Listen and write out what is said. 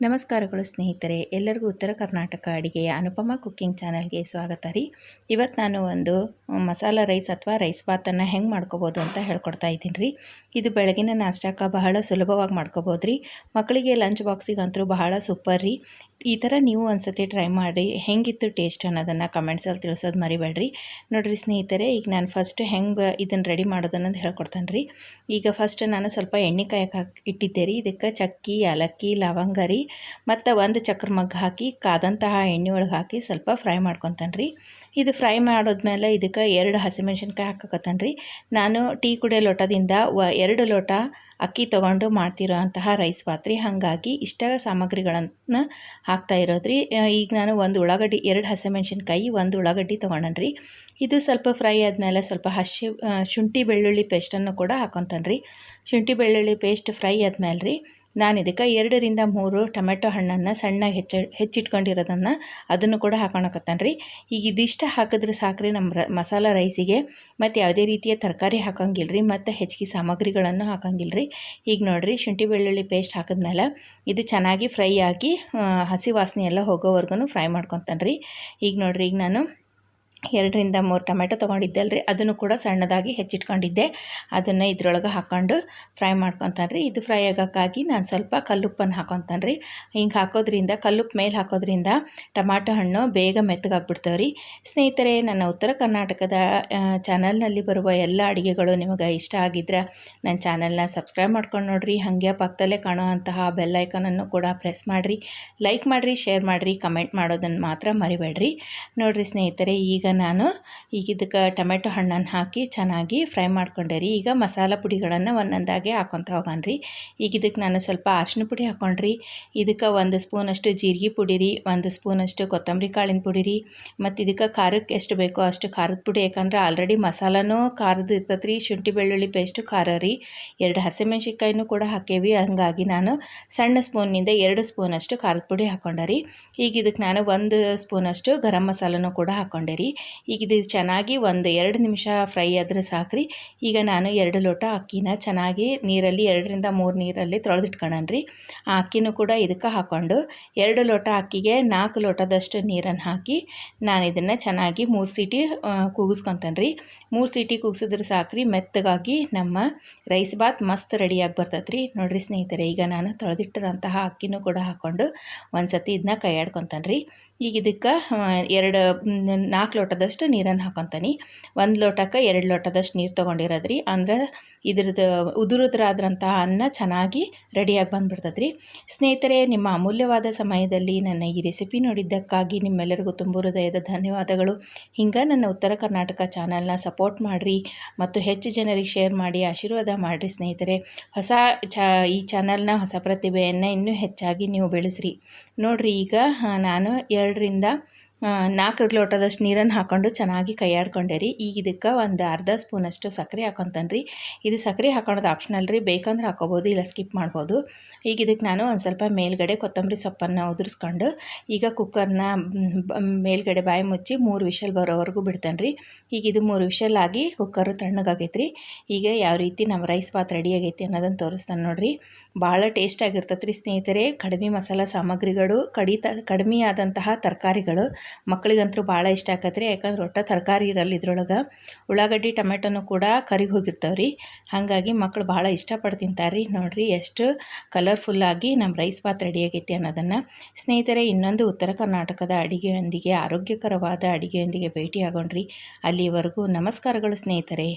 ನಮಸ್ಕಾರಗಳು ಸ್ನೇಹಿತರೆ, ಎಲ್ಲರಿಗೂ ಉತ್ತರ ಕರ್ನಾಟಕ ಅಡಿಗೆಯ ಅನುಪಮ ಕುಕ್ಕಿಂಗ್ ಚಾನಲ್ಗೆ ಸ್ವಾಗತ ರೀ. ಇವತ್ತು ನಾನು ಒಂದು ಮಸಾಲ ರೈಸ್ ಅಥವಾ ರೈಸ್ ಬಾತನ್ನು ಹೆಂಗೆ ಮಾಡ್ಕೋಬೋದು ಅಂತ ಹೇಳ್ಕೊಡ್ತಾ ಇದ್ದೀನಿ ರೀ. ಇದು ಬೆಳಗಿನ ನಾಷ್ಟಕ್ಕೆ ಬಹಳ ಸುಲಭವಾಗಿ ಮಾಡ್ಕೋಬೋದು ರೀ. ಮಕ್ಕಳಿಗೆ ಲಂಚ್ ಬಾಕ್ಸಿಗಂತೂ ಬಹಳ ಸೂಪರ್ ರೀ. ಈ ಥರ ನೀವು ಒಂದ್ಸತಿ ಟ್ರೈ ಮಾಡಿ, ಹೆಂಗಿತ್ತು ಟೇಸ್ಟ್ ಅನ್ನೋದನ್ನು ಕಮೆಂಟ್ಸಲ್ಲಿ ತಿಳಿಸೋದು ಮರಿಬೇಡ್ರಿ. ನೋಡಿರಿ ಸ್ನೇಹಿತರೆ, ಈಗ ನಾನು ಫಸ್ಟ್ ಹೆಂಗೆ ಇದನ್ನು ರೆಡಿ ಮಾಡೋದನ್ನೋದು ಹೇಳ್ಕೊಡ್ತಾನೆ ರೀ. ಈಗ ಫಸ್ಟ್ ನಾನು ಸ್ವಲ್ಪ ಎಣ್ಣೆ ಕಾಯಕ್ಕೆ ಇಟ್ಟಿದ್ದೆ ರೀ. ಇದಕ್ಕೆ ಚಕ್ಕಿ, ಏಲಕ್ಕಿ, ಲವಂಗ ರೀ. ಮತ್ತು ಒಂದು ಚಕ್ರ ಮಗ್ ಹಾಕಿ, ಕಾದಂತಹ ಎಣ್ಣೆ ಒಳಗೆ ಹಾಕಿ ಸ್ವಲ್ಪ ಫ್ರೈ ಮಾಡ್ಕೊತಾನೆ ರೀ ಇದು ಫ್ರೈ ಮಾಡಿದ್ಮೇಲೆ ಇದಕ್ಕೆ ಎರಡು ಹಸಿಮೆಣ್ಸಿನ್ಕಾಯಿ ಹಾಕಕತ್ತಾನೆ ರೀ ನಾನು ಟೀ ಕುಡಿಯೋ ಲೋಟದಿಂದ ವ, ಎರಡು ಲೋಟ ಅಕ್ಕಿ ತೊಗೊಂಡು ಮಾಡ್ತಿರೋ ಅಂತಹ ರೈಸ್ ಪಾತ್ರಿ. ಹಾಗಾಗಿ ಇಷ್ಟ ಸಾಮಗ್ರಿಗಳನ್ನು ಹಾಕ್ತಾ ಇರೋದ್ರಿ. ಈಗ ನಾನು ಒಂದು ಉಳ್ಳಾಗಡ್ಡಿ, ಎರಡು ಹಸಿಮೆಣ್ಸಿನ್ಕಾಯಿ, ಒಂದು ಉಳ್ಳಾಗಡ್ಡಿ ತೊಗೊಂಡನ್ರಿ. ಇದು ಸ್ವಲ್ಪ ಫ್ರೈ ಆದಮೇಲೆ ಸ್ವಲ್ಪ ಹಸಿ ಶುಂಠಿ ಬೆಳ್ಳುಳ್ಳಿ ಪೇಸ್ಟನ್ನು ಕೂಡ ಹಾಕೊತಾನೆ ರೀ ಶುಂಠಿ ಬೆಳ್ಳುಳ್ಳಿ ಪೇಸ್ಟ್ ಫ್ರೈ ಆದಮೇಲೆ ರೀ ನಾನು ಇದಕ್ಕೆ ಎರಡರಿಂದ ಮೂರು ಟೊಮೆಟೊ ಹಣ್ಣನ್ನು ಸಣ್ಣಗೆ ಹೆಚ್ಚ, ಹೆಚ್ಚಿಟ್ಕೊಂಡಿರೋದನ್ನು ಅದನ್ನು ಕೂಡ ಹಾಕೊಳಕತ್ತಾನೆ ರೀ ಈಗ ಇದಿಷ್ಟು ಹಾಕಿದ್ರೆ ಸಾಕ್ರಿ ನಮ್ಮ ರ, ಮಸಾಲ ರೈಸಿಗೆ. ಮತ್ತು ಯಾವುದೇ ರೀತಿಯ ತರಕಾರಿ ಹಾಕಂಗಿಲ್ಲ ರೀ ಮತ್ತು ಹೆಚ್ಚಿಗೆ ಸಾಮಗ್ರಿಗಳನ್ನು ಹಾಕಂಗಿಲ್ಲ ರೀ ಈಗ ನೋಡಿರಿ ಶುಂಠಿ ಬೆಳ್ಳುಳ್ಳಿ ಪೇಸ್ಟ್ ಹಾಕಿದ್ಮೇಲೆ ಇದು ಚೆನ್ನಾಗಿ ಫ್ರೈ ಆಗಿ ಹಸಿ ವಾಸನೆ ಎಲ್ಲ ಹೋಗೋವರೆಗೂ ಫ್ರೈ ಮಾಡ್ಕೊತಾನೆ ರೀ ಈಗ ನೋಡಿರಿ, ಈಗ ನಾನು ಎರಡರಿಂದ ಮೂರು ಟೊಮೆಟೊ ತೊಗೊಂಡಿದ್ದೆ ಅಲ್ರಿ. ಅದನ್ನು ಕೂಡ ಸಣ್ಣದಾಗಿ ಹೆಚ್ಚಿಟ್ಕೊಂಡಿದ್ದೆ. ಅದನ್ನು ಇದ್ರೊಳಗೆ ಹಾಕ್ಕೊಂಡು ಫ್ರೈ ಮಾಡ್ಕೊತಾನ್ರಿ. ಇದು ಫ್ರೈ ಆಗೋಕ್ಕಾಗಿ ನಾನು ಸ್ವಲ್ಪ ಕಲ್ಲುಪ್ಪನ್ನು ಹಾಕೊತಾನ್ರಿ. ಹಿಂಗೆ ಹಾಕೋದ್ರಿಂದ ಕಲ್ಲುಪ್ಪು ಮೇಲೆ ಹಾಕೋದ್ರಿಂದ ಟೊಮಾಟೊ ಹಣ್ಣು ಬೇಗ ಮೆತ್ತಗಾಗ್ಬಿಡ್ತಾವೆ ರೀ ಸ್ನೇಹಿತರೆ, ನನ್ನ ಉತ್ತರ ಕರ್ನಾಟಕದ ಚಾನಲ್ನಲ್ಲಿ ಬರುವ ಎಲ್ಲ ಅಡುಗೆಗಳು ನಿಮಗೆ ಇಷ್ಟ ಆಗಿದ್ರೆ ನನ್ನ ಚಾನಲ್ನ ಸಬ್ಸ್ಕ್ರೈಬ್ ಮಾಡ್ಕೊಂಡು ನೋಡಿರಿ. ಹಾಗೆ ಪಕ್ಕದಲ್ಲೇ ಕಾಣೋ ಅಂತಹ ಬೆಲ್ಲೈಕನನ್ನು ಕೂಡ ಪ್ರೆಸ್ ಮಾಡಿರಿ. ಲೈಕ್ ಮಾಡಿರಿ, ಶೇರ್ ಮಾಡಿರಿ, ಕಮೆಂಟ್ ಮಾಡೋದನ್ನು ಮಾತ್ರ ಮರಿಬೇಡ್ರಿ. ನೋಡಿರಿ ಸ್ನೇಹಿತರೆ, ಈಗ ನಾನು ಈಗ ಇದಕ್ಕೆ ಟೊಮೆಟೊ ಹಣ್ಣನ್ನು ಹಾಕಿ ಚೆನ್ನಾಗಿ ಫ್ರೈ ಮಾಡ್ಕೊಂಡೆ ರೀ. ಈಗ ಮಸಾಲ ಪುಡಿಗಳನ್ನು ಒಂದೊಂದಾಗಿ ಹಾಕೊತ ರೀ. ಈಗ ಇದಕ್ಕೆ ನಾನು ಸ್ವಲ್ಪ ಅರ್ಶಿನ ಪುಡಿ ಹಾಕೊಂಡ್ರಿ ಇದಕ್ಕೆ ಒಂದು ಸ್ಪೂನಷ್ಟು ಜೀರಿಗೆ ಪುಡಿ ರೀ. ಒಂದು ಸ್ಪೂನಷ್ಟು ಕೊತ್ತಂಬರಿ ಕಾಳಿನ ಪುಡಿ ರೀ. ಮತ್ತು ಇದಕ್ಕೆ ಖಾರಕ್ಕೆ ಎಷ್ಟು ಬೇಕೋ ಅಷ್ಟು ಖಾರದ ಪುಡಿ. ಯಾಕಂದ್ರೆ ಆಲ್ರೆಡಿ ಮಸಾಲನೂ ಖಾರದ ಇರ್ತೈತೆ ಶುಂಠಿ, ಬೆಳ್ಳುಳ್ಳಿ ಪೇಸ್ಟು ಖಾರ ರೀ. ಎರಡು ಹಸಿಮೆಣ್ಸಿನ್ಕಾಯಿನೂ ಕೂಡ ಹಾಕೇವಿ. ಹಂಗಾಗಿ ನಾನು ಸಣ್ಣ ಸ್ಪೂನಿಂದ ಎರಡು ಸ್ಪೂನಷ್ಟು ಖಾರದ ಪುಡಿ ಹಾಕೊಂಡೆ ರೀ. ಈಗ ಇದಕ್ಕೆ ನಾನು ಒಂದು ಸ್ಪೂನಷ್ಟು ಗರಂ ಮಸಾಲನೂ ಕೂಡ ಹಾಕ್ಕೊಂಡೆ ರೀ. ಈಗ ಇದು ಚೆನ್ನಾಗಿ ಒಂದು ಎರಡು ನಿಮಿಷ ಫ್ರೈ ಆದ್ರೆ ಸಾಕ್ರಿ. ಈಗ ನಾನು ಎರಡು ಲೋಟ ಅಕ್ಕಿನ ಚೆನ್ನಾಗಿ ನೀರಲ್ಲಿ ಎರಡರಿಂದ ಮೂರು ನೀರಲ್ಲಿ ತೊಳೆದಿಟ್ಕೊಳ್ಳೋಣ್ರಿ ಆ ಅಕ್ಕಿನೂ ಕೂಡ ಇದಕ್ಕೆ ಹಾಕ್ಕೊಂಡು ಎರಡು ಲೋಟ ಅಕ್ಕಿಗೆ ನಾಲ್ಕು ಲೋಟದಷ್ಟು ನೀರನ್ನು ಹಾಕಿ ನಾನು ಇದನ್ನು ಚೆನ್ನಾಗಿ ಮೂರು ಸೀಟಿ ಕೂಗಿಸ್ಕೊತೇನೆ ರೀ ಮೂರು ಸೀಟಿ ಕೂಗಿಸಿದ್ರೆ ಸಾಕ್ರಿ, ಮೆತ್ತಗಾಗಿ ನಮ್ಮ ರೈಸ್ ಬಾತ್ ಮಸ್ತ್ ರೆಡಿಯಾಗಿ ಬರ್ತದೆ ರೀ ನೋಡಿರಿ ಸ್ನೇಹಿತರೆ, ಈಗ ನಾನು ತೊಳೆದಿಟ್ಟಿರೋಂತಹ ಅಕ್ಕಿನೂ ಕೂಡ ಹಾಕ್ಕೊಂಡು ಒಂದು ಸತಿ ಇದನ್ನ ಕೈಯಾಡ್ಕೊತಾನೆ ರೀ ಈಗ ಇದಕ್ಕೆ ಎರಡು ನಾಲ್ಕು ಲೋಟದಷ್ಟು ನೀರನ್ನು ಹಾಕೊತೀನಿ. ಒಂದು ಲೋಟಕ್ಕೆ ಎರಡು ಲೋಟದಷ್ಟು ನೀರು ತೊಗೊಂಡಿರೋದ್ರಿ. ಅಂದ್ರೆ ಇದ್ರದ್ದು ಉದುರುದ್ರಾದ್ರಂತಹ ಅನ್ನ ಚೆನ್ನಾಗಿ ರೆಡಿಯಾಗಿ ಬಂದುಬಿಡ್ತದ್ರಿ. ಸ್ನೇಹಿತರೆ, ನಿಮ್ಮ ಅಮೂಲ್ಯವಾದ ಸಮಯದಲ್ಲಿ ನನ್ನ ಈ ರೆಸಿಪಿ ನೋಡಿದ್ದಕ್ಕಾಗಿ ನಿಮ್ಮೆಲ್ಲರಿಗೂ ತುಂಬ ಹೃದಯದ ಧನ್ಯವಾದಗಳು. ಹಿಂಗೆ ನನ್ನ ಉತ್ತರ ಕರ್ನಾಟಕ ಚಾನಲ್ನ ಸಪೋರ್ಟ್ ಮಾಡಿರಿ ಮತ್ತು ಹೆಚ್ಚು ಜನರಿಗೆ ಶೇರ್ ಮಾಡಿ, ಆಶೀರ್ವಾದ ಮಾಡಿರಿ ಸ್ನೇಹಿತರೆ. ಹೊಸ ಈ ಚಾನಲ್ನ ಹೊಸ ಪ್ರತಿಭೆಯನ್ನು ಇನ್ನೂ ಹೆಚ್ಚಾಗಿ ನೀವು ಬೆಳೆಸ್ರಿ. ನೋಡಿರಿ, ಈಗ ನಾನು ಎರಡರಿಂದ ನಾಲ್ಕು ಲೋಟದಷ್ಟು ನೀರನ್ನು ಹಾಕ್ಕೊಂಡು ಚೆನ್ನಾಗಿ ಕೈಯಾಡ್ಕೊಂಡೆ ರೀ. ಈಗ ಇದಕ್ಕೆ ಒಂದು ಅರ್ಧ ಸ್ಪೂನಷ್ಟು ಸಕ್ಕರೆ ಹಾಕೊತಾನೆ ರೀ. ಇದು ಸಕ್ಕರೆ ಹಾಕೊಳೋದು ಆಪ್ಷನಲ್ ರೀ. ಬೇಕಂದ್ರೆ ಹಾಕೋಬೋದು, ಇಲ್ಲ ಸ್ಕಿಪ್ ಮಾಡ್ಬೋದು. ಈಗ ಇದಕ್ಕೆ ನಾನು ಒಂದು ಸ್ವಲ್ಪ ಮೇಲ್ಗಡೆ ಕೊತ್ತಂಬರಿ ಸೊಪ್ಪನ್ನು ಉದುರಿಸ್ಕೊಂಡು, ಈಗ ಕುಕ್ಕರ್ನ ಮೇಲ್ಗಡೆ ಬಾಯಿ ಮುಚ್ಚಿ ಮೂರು ವಿಷಲ್ ಬರೋವರೆಗೂ ಬಿಡ್ತಾನೆ ರೀ. ಈಗ ಇದು ಮೂರು ವಿಷಲ್ ಆಗಿ ಕುಕ್ಕರು ತಣ್ಣಗಾಗೈತೆ ರೀ. ಈಗ ಯಾವ ರೀತಿ ನಮ್ಮ ರೈಸ್ ಬಾತ್ ರೆಡಿ ಆಗೈತಿ ಅನ್ನೋದನ್ನು ತೋರಿಸ್ತಾನೆ ನೋಡಿರಿ. ಭಾಳ ಟೇಸ್ಟ್ ಆಗಿರ್ತೈತೆ ರೀ ಸ್ನೇಹಿತರೆ. ಕಡಿಮೆ ಮಸಾಲ ಸಾಮಗ್ರಿಗಳು, ಕಡಿತ, ಕಡಿಮೆ ಆದಂತಹ ತರಕಾರಿಗಳು ಮಕ್ಕಳಿಗಂತೂ ಭಾಳ ಇಷ್ಟ ಆಕತ್ರಿ, ಯಾಕಂದ್ರೆ ಒಟ್ಟ ತರಕಾರಿ ಇರಲ್ಲ ಇದ್ರೊಳಗೆ. ಉಳ್ಳಾಗಡ್ಡಿ ಟೊಮೆಟೊನು ಕೂಡ ಕರಿಗೆ ಹೋಗಿರ್ತಾವೆ ರೀ ಹಾಗಾಗಿ ಮಕ್ಕಳು ಭಾಳ ಇಷ್ಟಪಟ್ಟು ತಿಂತಾರೆ ರೀ ನೋಡಿರಿ ಎಷ್ಟು ಕಲರ್ಫುಲ್ಲಾಗಿ ನಮ್ಮ ರೈಸ್ ಬಾತ್ ರೆಡಿ ಆಗೈತಿ ಅನ್ನೋದನ್ನು. ಸ್ನೇಹಿತರೆ, ಇನ್ನೊಂದು ಉತ್ತರ ಕರ್ನಾಟಕದ ಅಡುಗೆಯೊಂದಿಗೆ, ಆರೋಗ್ಯಕರವಾದ ಅಡುಗೆಯೊಂದಿಗೆ ಭೇಟಿಯಾಗೋಣ್ರಿ. ಅಲ್ಲಿವರೆಗೂ ನಮಸ್ಕಾರಗಳು ಸ್ನೇಹಿತರೆ.